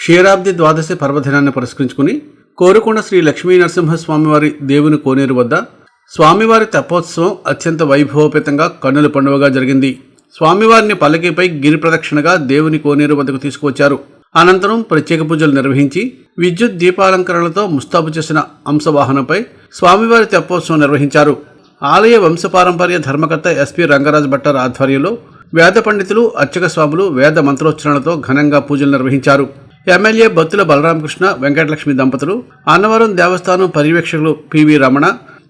క్షీరాబ్ది ద్వాదశి పర్వదినాన్ని పురస్కరించుకుని కోరుకొండ శ్రీ లక్ష్మీ నరసింహస్వామివారి దేవుని కోనేరు వద్ద స్వామివారి తెప్పోత్సవం అత్యంత వైభవోపేతంగా కన్నుల పండుగగా జరిగింది. స్వామివారిని పల్లకీపై గిరి ప్రదక్షిణగా దేవుని కోనేరు వద్దకు తీసుకువచ్చారు. అనంతరం ప్రత్యేక పూజలు నిర్వహించి విద్యుత్ దీపాలంకరణలతో ముస్తాబు చేసిన అంశవాహనంపై స్వామివారి తెప్పోత్సవం నిర్వహించారు. ఆలయ వంశపారంపర్య ధర్మకర్త ఎస్పి రంగరాజ్ భట్టర్ ఆధ్వర్యంలో వేద పండితులు అర్చక స్వాములు వేద మంత్రోచ్చరణలతో ఘనంగా పూజలు నిర్వహించారు. ఎమ్మెల్యే బత్తుల బలరామకృష్ణ వెంకటలక్ష్మి దంపతులు అన్నవరం దేవస్థానం పర్యవేక్షకులు పివి రమణ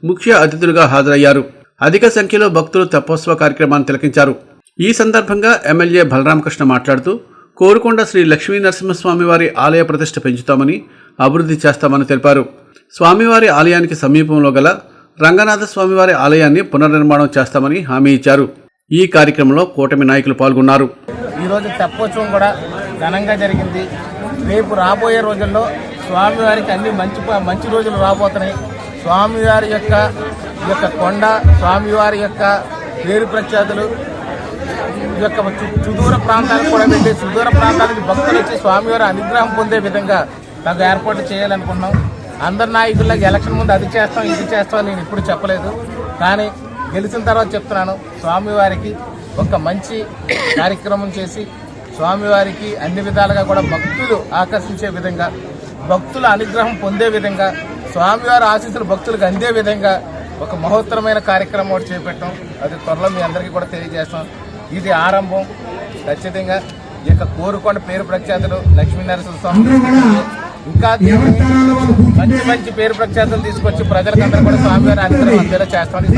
ముఖ్య అతిథులుగా హాజరయ్యారు. అధిక సంఖ్యలో భక్తులు తెప్పోత్సవ కార్యక్రమాన్ని తిలకించారు. ఈ సందర్భంగా ఎమ్మెల్యే బలరామకృష్ణ మాట్లాడుతూ కోరుకొండ శ్రీ లక్ష్మీ నరసింహస్వామివారి ఆలయ ప్రతిష్ట పెంచుతామని అభివృద్ధి చేస్తామని తెలిపారు. స్వామివారి ఆలయానికి సమీపంలో గల రంగనాథ స్వామివారి ఆలయాన్ని పునర్నిర్మాణం చేస్తామని హామీ ఇచ్చారు. ఈ కార్యక్రమంలో కూటమి నాయకులు పాల్గొన్నారు. ఈరోజు తెప్పోత్సవం కూడా ఘనంగా జరిగింది. రేపు రాబోయే రోజుల్లో స్వామివారికి అన్ని మంచి మంచి రోజులు రాబోతున్నాయి. స్వామివారి యొక్క ఈ యొక్క కొండ స్వామివారి యొక్క పేరు ప్రఖ్యాతులు ఈ యొక్క సుదూర ప్రాంతాలకు కూడా వెళ్ళి సుదూర ప్రాంతాలకు భక్తులు వచ్చి స్వామివారి అనుగ్రహం పొందే విధంగా నాకు ఏర్పాటు చేయాలనుకున్నాం అందరి నాయకుల్లాగా ఎలక్షన్ ముందు అది చేస్తాం ఇది చేస్తాం నేను ఇప్పుడు చెప్పలేదు. కానీ గెలిచిన తర్వాత చెప్తున్నాను స్వామివారికి ఒక మంచి కార్యక్రమం చేసి స్వామివారికి అన్ని విధాలుగా కూడా భక్తులు ఆకర్షించే విధంగా భక్తుల అనుగ్రహం పొందే విధంగా స్వామివారి ఆశీస్సులు భక్తులకు అందే విధంగా ఒక మహోత్తరమైన కార్యక్రమం ఒకటి చేపట్టాం. అది త్వరలో మీ అందరికీ కూడా తెలియజేస్తాం. ఇది ఆరంభం. ఖచ్చితంగా ఈ యొక్క కోరుకొండ పేరు ప్రఖ్యాతులు లక్ష్మీనరసింహ స్వామి ఇంకా మంచి మంచి పేరు ప్రఖ్యాతులు తీసుకొచ్చి ప్రజలకందరూ కూడా స్వామివారి అనుగ్రహం అందేలా చేస్తామని